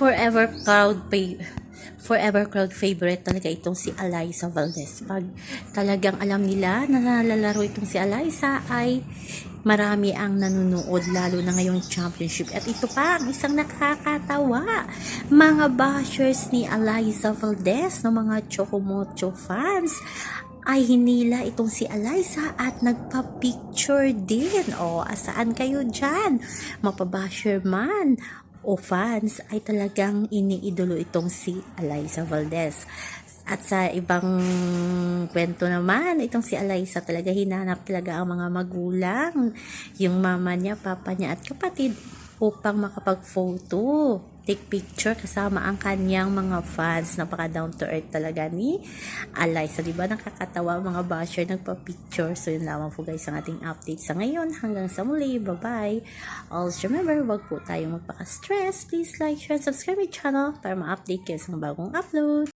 forever crowd pa- forever crowd favorite talaga itong si Eliza Valdez. Pag talagang alam nila na nalalaro itong si Eliza ay marami ang nanonood lalo na ngayong championship. At ito pa ang isang nakakatawa. Mga bashers ni Eliza Valdez ng mga Chocomocho fans ay hinila itong si Eliza at nagpa-picture din. O, asaan kayo dyan? Mapabasher man o fans ay talagang iniidolo itong si Eliza Valdez. At sa ibang kwento naman, itong si Eliza talaga hinanap talaga ang mga magulang, yung mama niya, papa niya at kapatid upang makapag-photo, take picture kasama ang kanyang mga fans. Napaka down to earth talaga ni Eliza. Di ba nakakatawa mga basher nagpa-picture. So yun lamang po guys ang ating update sa ngayon. Hanggang sa muli. Bye-bye. Also remember, wag po tayong magpaka-stress. Please like, share, and subscribe my channel para ma-update kayo sa mga bagong upload.